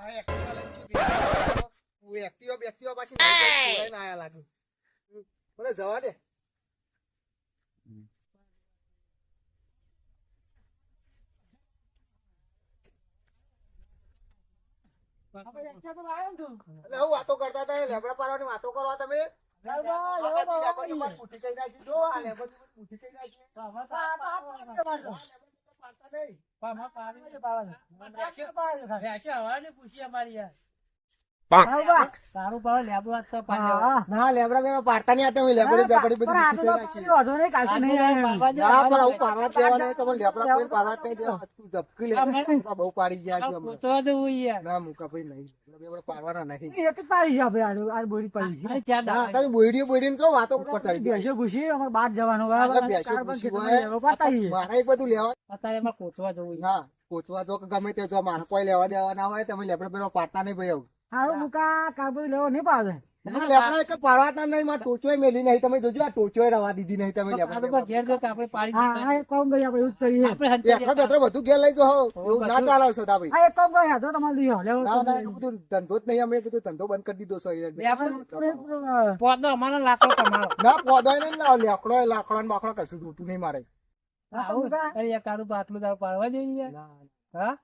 આ એક્ટિવા લઈને શું હું એક્ટિવા બેક્ટિવા પાછી નહીં આયા લાગુ. મને જવા દે. વાતો કરતા હતા લેબડા પાડવાની વાતો કરો તમે? લેબડની મારી નાખી. જો આ નાખી. આ લેબડની તો પાડતા નહીં. તારું પાડો તો ના લેબડા બેબડા પાડતા નહીં આ તમે લેબડી બેબડી બધી મુઠ્ઠી કરી નાખી. પાડવા દે, ના પણ હું પાડવા જ તમે લેબડા કોઈ પાડવા નહીં દેવા તું ઝપકી લે બહુ પાડી ગયા છે દે. હમણાં. પૂછવા યાર. ના મુકા ભાઈ નહીં લેબડા પાડવાના નહીં અરે ચાર ના તમે બોયડી બોયડી જો વાતો કરતા રહી ગયા. એટલે બેસો ખુશી હોય. મારે બધું લેવા અત્યારે કોચવા જવું. ના કોચવા જો ગમે તે જો મારે કોઈ લેવા દેવા ના હોય તમે લેબડા પેલો પાડતા નહીં ભાઈ આવું ના લેબડા એક પાડવાતા નહીં મારે ટોચોય મેલી નહીં. તમે જોજો આ ટોચોય રવા દીધી નહીં તમે આપણે આપણે. આપણે બધું ઘેર લઈ એવું ના ચાલે ગયા. ના બધું ધંધો જ નહીં અમે બધું ધંધો બંધ કરી દીધો છે. આપણે પોતનો અમારો લાકડો કમાડો. ના પોદો નહીં લાવ લાકડો લાકડો ને બાકડો કશું જોતું નહીં મારે. આવું? કારું તો આટલું પાડવા જોઈએ યાર.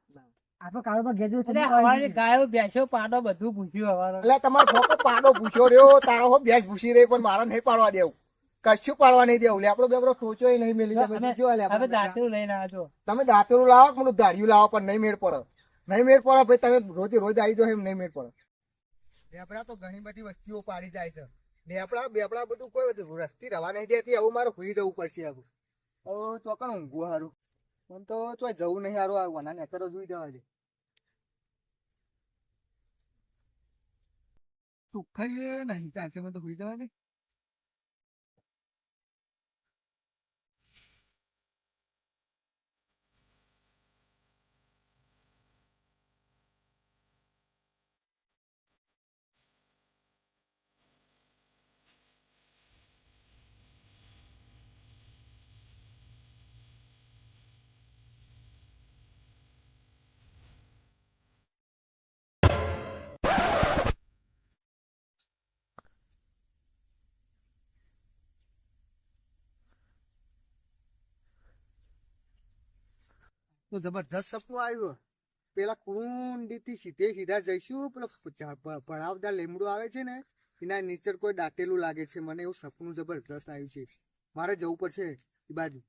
ગાયો ભેંસો પાડો બધું પૂછ્યું હવારે. એટલે તમારો પાડો પૂછ્યો રહ્યો તારો હો બેસ પૂછી રહી પણ મારા નહીં પાડવા દેવું. કશું પાડવા નહીં દેવું. ટોચો નહીં મેલી તમે દાતરું લઈને તમે લાવો કે મને લાવો પણ નહીં મેળ પડે. નહીં મેળ પડે ભાઈ તમે રોજ રોજ આવી જાવ એમ નહીં મેળ પડે. લેપડા તો ઘણી બધી વસ્તુઓ પાડી જાય છે. લેપડા બેપડા બધું કોઈ બધું રસ્તી રવા નહીં દેતી આવું મારે ભૂલી જવું પડશે આવું. હવે ચોકણ ઊંઘવું સારું મને તો ચોય જવું નહીં સારું આ વના નેતરો જોઈ જવા દે. સુખાઈ નહીં ચાલશે મને તો ભૂલી જવા દે તો જબરજસ્ત સપનું આવ્યું. પેલા કુંડી થી સીધે સીધા જઈશું પેલો ભણાવદાર લીમડો આવે છે ને એના નીચે કોઈ દાટેલું લાગે છે. મને એવું સપનું જબરજસ્ત આવ્યું છે. મારે જવું પડશે એ બાજુ.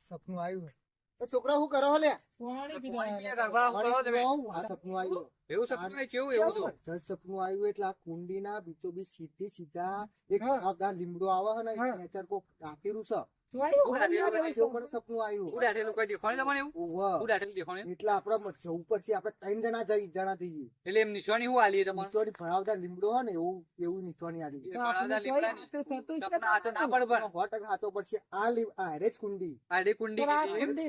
સપનું આવ્યું. છોકરા શું કરો લે સપનું આવ્યું. એવું સપનું કેવું એવું સપનું આવ્યું એટલે આ કુંડીના બીચો બી સીધી સીધા એક લીમડો આવે છે ને નેચર કોક દાટેલું છે ને ના આ કુંડી. કુંડી કુંડી?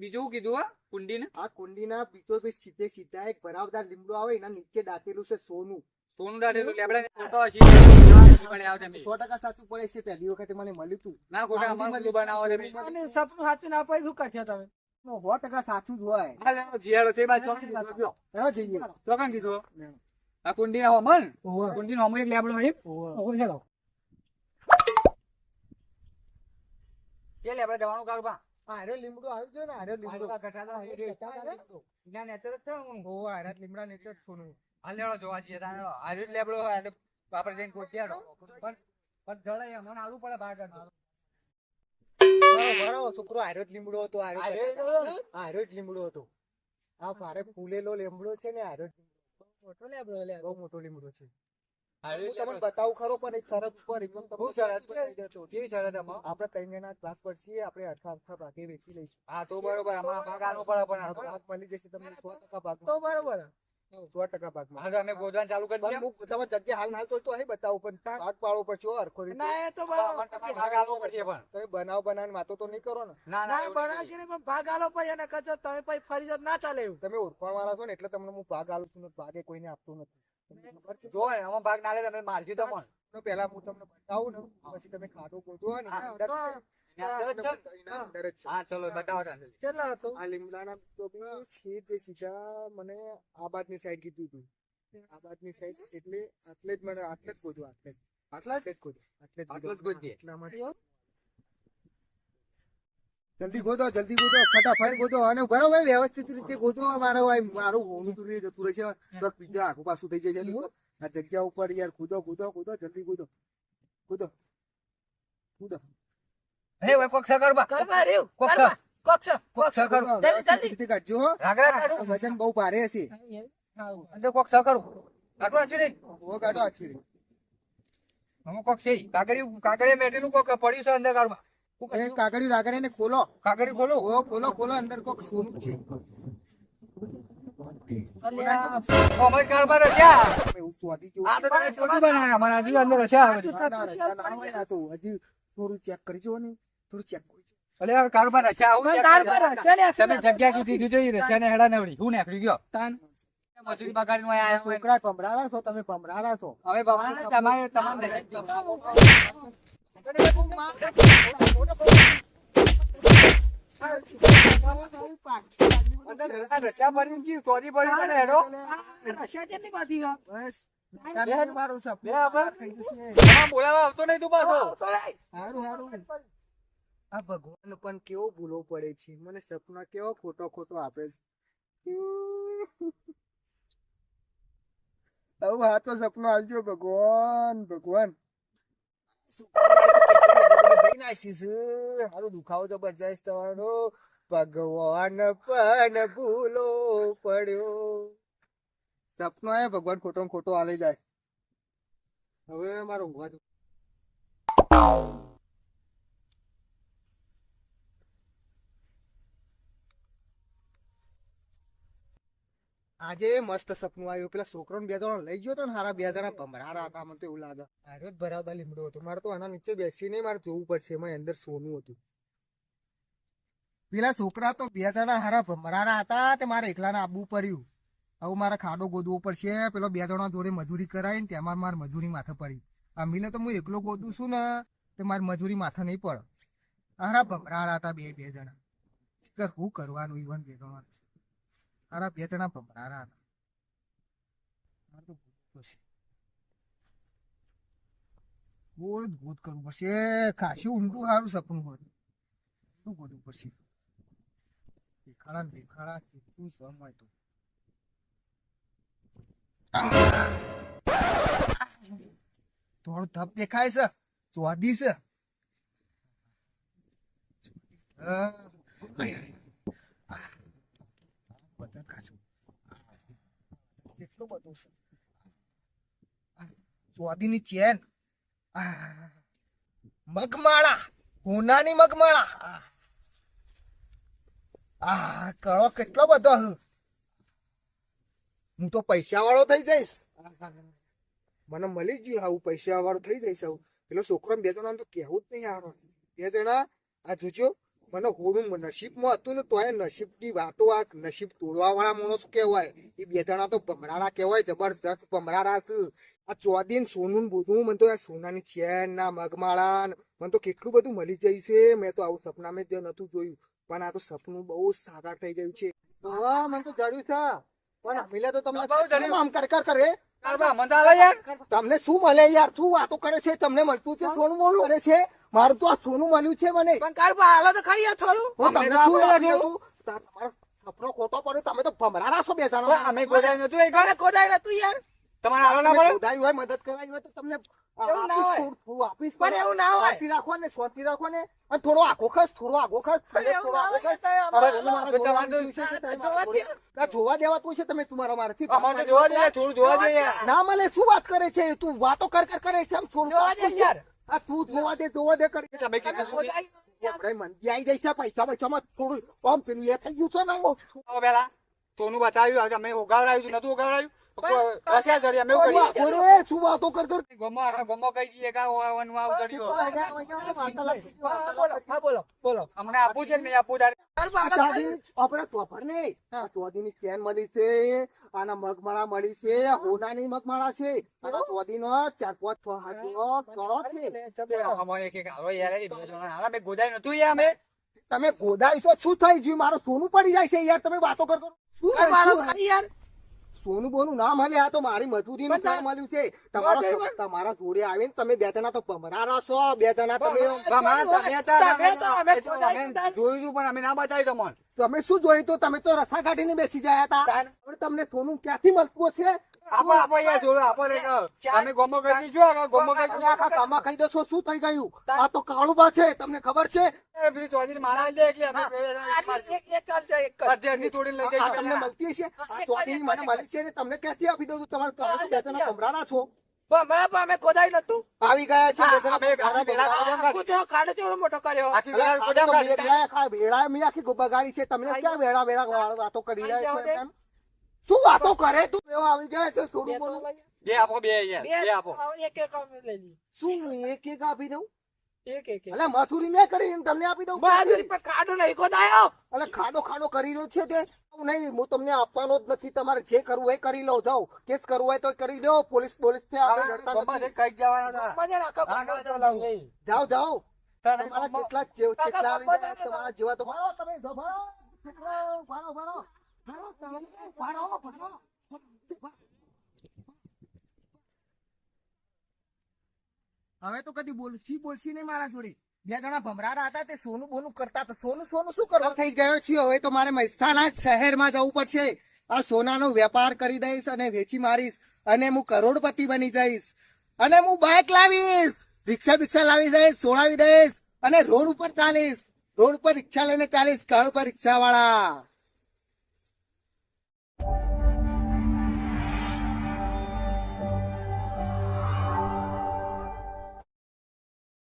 બીજું કીધું કુંડી ને આ કુંડીના બીજો સીધે સીધા એક ભરાવદાર લીમડો આવે એના નીચે દાંતેલું છે સોનું. સોનું લેબડા ફોટો હશે પણ આવતા મેં. સો ટકા સાચું પડે છે પહેલી વખતે મને મળ્યું હતું ના ખોટા અમારું બનાવો તમે સપનું સાચું ના પાડ્યું શું કરશો તમે? સો ટકા સાચું જ હોય. જીયાડો છે બાજુ ચોકન કીધું જો. એનો જઈએ. ચોકન કીધું આ કુંડી ના હોમન કુંડી નો એક લેબડો હોય ઓવે. કે લેબડા જવાનું કાઢવા આ હેરેજ લીમડો આવ્યું છે ને લીમડો. નેચર જ છે. લીમડા. નેચર જ સોનું. હાલ લેવડો જોવા જઈએ તાણે હેડો. આ રીત લેબડો એટલે આપણે જઈને ગોતી પણ પણ જળાય મને આલવું પડે ભાગડ બરાબર, છોકરો આર્યો જ લીમડો હતો આર્યો જ જ લીમડો? હતો. આ ભારે ફૂલેલો લીમડો છે ને આર્યો મોટો લેબડો લે બહુ મોટો લીમડો છે. હું તમને. બતાવું ખરો પણ એક શરત એકદમ બહુ દેતો. કેવી શરત આમાં? આપણે ત્રણ જણા ક્લાસ પર છીએ આપણે અડધા અડધા ભાગે વેચી લઈશું. હા તો બરોબર આમાં ભાગ પડે પણ ભાગ મળી જશે તમને સો ટકા તો બરોબર. સો ટકા ભાગમાં. હા અમે ગોદાન ચાલુ કરી પણ તમે જગ્યા હાલ હાલ તો તો અહીં બતાવો પણ ભાગ પાડવો પડશે હરખો ના એ તો ભાગ આલો પડશે પણ. તમે બનાવ બનાવીને વાતો તો નહીં કરો ને. ના ના બનાવશે ને પણ ભાગ આલો પછી એને કજો તમે પછી ફરી જત ના ચાલે એવું. તમે ઓળખાણ વાળા છો ને એટલે તમને હું ભાગ આલું છું ને ભાગે કોઈને આપતો નથી. જો આમાં ભાગ ના લે તમે મારજો તો પણ. પેલા હું તમને બતાવું ને પછી તમે ખાડો ગોતો હોય ને છે. છે મને સાઈડ કીધું હતું સાઈડ એટલે આટલે જ મને આટલે જ આટલે આટલા જ આટલે જ. જલ્દી ગોતો જલ્દી ગોતો ફટાફટ ગોતો. અને બરાબર વ્યવસ્થિત રીતે ગોદો મારો મારું હોનું તુરી જતું રહેશે. તો બીજા આખું પાછું થઈ જશે. આ જગ્યા ઉપર યાર કૂદો કૂદો કૂદો જલ્દી કૂદો કૂદો કૂદો હે ભાઈ કોક સકર બા કરવા રે કોક કોક છે કોક સકર જલ્દી, જલ્દી. કાઢજો હો. રાગડા કાઢો. વજન બહુ ભારે હશે અંદર કોક સકર કાઢો છે રે ઓ કાઢો આછી રે હમ કોક છે. કાગડી કાગડી મેટેલું કોક પડ્યું છે અંદર કાઢવા. એ કાગડી રાગડે ને ખોલો. કાગડી ખોલો. ઓ ખોલો ખોલો અંદર કોક સોનું છે. આ તો તમે છોટું બનાવ્યા. અમારા હજી અંદર છે. હજી થોડું ચેક કરજો ને થોડું ચેક કરજો અલે આવું હશે ને, તમે જગ્યા કીધી દીધી જોઈ રચ્યા ને હેડા નવડી હું નીકળી ગયો. તાન. મજૂરી બગાડીને આયા છોકરા ભમરાડા છો તમે ભમરાડા છો. હવે બાબા તમારે તમારે અંદર રચ્યા ગયું, ચોરી પડી હેડો. રશિયા કેટલી બધી બસ. તારે મારું સપનું બે આપણે. થઈ જશે. તમારે બોલાવા આવતો નહીં તું પાછો. હારું હારું. આ ભગવાન પણ કેવો ભૂલો પડે છે. મને સપના કેવો ખોટો ખોટો આપે છે. હવે હા તો સપનો આવજો ભગવાન ભગવાન. હારું દુખાવો જબરજસ્ત તમારો ભગવાન પણ ભૂલો પડ્યો. સપનો એ ભગવાન ખોટો ખોટો આલે જાય. હવે મારો ઊંઘવા આજે મસ્ત સપનું આવ્યું. પેલા છોકરો બે જણા લઈ ગયો ને હારા બે જણા ભમરારા હતા મને એવું લાગે. હારો જ ભરાવતા લીમડો હતો. મારે તો આના નીચે બેસીને મારે જોવું પડશે. એમાં અંદર સોનું હતું. પેલા છોકરા તો બે જણા હારા ભમરારા હતા તે મારે એકલાને આવવું પડ્યું. હવે મારે ખાડો ગોદવો પડશે. પેલો બે જણા જોડે મજૂરી કરાવી ને તેમાં મારે મજૂરી માથે પડી. મિલે તો હું એકલો ગોદું છું ને, તે મારી મજૂરી માથે નહીં પડે. હારા ભમરારા હતા બે બે જણા. શું કરવાનું ઈવન બે હારા બે જણા ભમરારા હતા. મારે. બહુ જ ગોત કરવું પડશે. ખાસું ઊંડું સારું સપનું હોય. શું કરવું પડશે? દેખાડા ને દેખાડા કેટલું સમય તો? થોડું ધપ દેખાય છે. ચોદી છે. અ, કાચું કેટલું બધું છે. ચોદીની ચેન. મગમાળા. હોનાની મગમાળા. આ. કળો કેટલો બધો હું તો પૈસા વાળો થઈ જઈશ. મને મળી ગયું આવું પૈસા વાળો થઈ જઈશ આવું. પેલો છોકરો બે જણા તો કેવું જ નહીં હારો. બે જણા આ જોજો. મને હોડું નસીબમાં હતું ને તોય નસીબની વાતો આ નસીબ તોડવા વાળા માણસ કહેવાય. એ બે જણા તો ભમરાડા કહેવાય જબરજસ્ત ભમરાડા આ ચોદીન સોનું બધું મને તો આ સોનાની ચેન ના મગમાળા મને તો કેટલું બધું મળી જાય છે. મેં તો આવું સપનામાં જ નતું જોયું. પણ આ તો સપનું બહુ સાકાર થઈ ગયું છે. હા મને તો જડ્યું છે. પણ મિલે તો તમને. આમ કરકર કરે તમને શું મળે યાર? શું વાતો કરે છે? તમને મળતું છે? સોનું બોલું કરે છે? મારું તો આ સોનું મળ્યું છે મને. પણ કારભાર હાલો તો ખરી થોડું. હું તમને શું આપણે આપી દઉં? તા- તમારો સપનો ખોટો પડ્યો તમે તો ભમરાના છો બે જણા. અમે ગોદાઈ નતું એક કોને ખોદાય નતું યાર. તમારે આલો ના પડે? ખોદાઈ હોય મદદ કરાવી હોય તો તમને એવું ના હોય. થોડું- થોડું આપીશ પણ એવું ના હોય. શાંતિ રાખો ને શાંતિ રાખો ને અને થોડો આખો ખસ થોડો આખો ખસ એવું ના આઘો હોય ખસ. તો છે, તમે જોવા તમારા મારાથી. જોવા દે થોડું જોવા દે. ના મને શું વાત કરે છે? તું વાતો કર કર કરે છે આમ થોડું જોવા દે યાર. આ તું જોવા દે જોવા દે કરી. તમે કે? આપણે મંદી આવી જાય છે પૈસા પૈસામાં થોડું આમ પેલું એ થઈ ગયું છે ને પેલા. સોનું બતાવ્યું ઉગાવડાવ્યું હતું નતું ઉગાવડાવ્યું રસ્યા ચડી મેં કરીએ. ઓરે, શું વાતો કર કર? ગમો ગમો કહી દઈએ કે આ ઓવાનું આવું ચડ્યું. હા બોલો બોલો અમને આપવું છે નહીં આપવું આપણે ચોપર નહીં. ચોદીની ચેન મળી છે આના મગમાળા મળી છે હોનાની મગમાળા છે. આના ચોદીનો ચાર પાંચ છ કળો અમારે હારો યાર, મેં ગોદાઈ નતું યાર અમે. તમે ગોદાઈશો શું થઈ ગયું મારું સોનું પડી જાય છે યાર તમે વાતો કરો શું મારો યાર. સોનું બોનું ના મળે આ તો મારી મજૂરી નું પણ મળ્યું છે તમારા તમારા જોડે આવીને તમે બે જણા તો ભમરારા છો બે જણા તમે. જોયું હતું પણ અમે ના બતાવ્યું તમને. તમે શું જોયું તો તમે તો રસ્તા કાઢીને બેસી ગયા હતા. તમને સોનું ક્યાંથી મળતું હશે આપો આપો યાર જોડો આપો રે કહો. અમે કરી દીધું આગળ કરી આખા કામમાં કહી દો છો શું થઈ ગયું? આ તો કાળુબા છે તમને ખબર છે? પેલી ચોધરી માળા દે એટલે અમે બે જણા એક- એક કાલ એક કાલ. તોડીને લઈ આ તમને મળતી હશે? આ મને મળી છે ને તમને ક્યાંથી આપી દઉં તમારે તમે તો બે છો. અમે ગોદાઈ નતું આવી ગયા છે મોટો કર્યો. આખી વેળા મેં આખી છે. તમને ક્યાં વેળા વેળા વાતો કરી રહ્યા છો? શું વાતો કરે તું એવા આવી ગયા છે થોડું બોલું. બે આપો બે યાર બે આપો. એક એક લઈ શું એક એક આપી દઉં? એક એક એક. અલે મથુરી મેં કરી તમને આપી દઉં? બહાદુરી પર કાઢો નહીં ગોદાયો અલે ખાડો ખાડો કરી રહ્યો છે તે. નહીં હું તમને આપવાનો જ નથી. તમારે જે કરવું હોય એ કરી લો જાઓ. કેસ કરવું હોય તો કરી લો પોલીસ પોલીસથી આપણે નથી. કઈ જવાના. જાઓ જાઓ. તમારા કેટલા કેટલા આવી ગયા તમારા જેવા તો તમે જો, ભારો. ભારો, ભારો, હવે તો કદી બોલશી બોલશી નહીં મારા જોડે? બે જણા ભમરાડા હતા તે સોનું બોનું કરતા હતા. સોનું સોનું શું કરવા? થઈ ગયો છે. હવે તો મારે મહેસાણા શહેરમાં જવું પડશે. આ સોનાનો વેપાર કરી દઈશ અને વેચી મારીશ અને હું કરોડપતિ બની જઈશ. અને હું બાઇક લાવીશ. રિક્ષા બિક્ષા લાવી દઈશ, સોડાવી દઈશ અને રોડ ઉપર ચાલીશ. રોડ પર રિક્ષા લઈને ચાલીશ કાળ પર રિક્ષા વાળા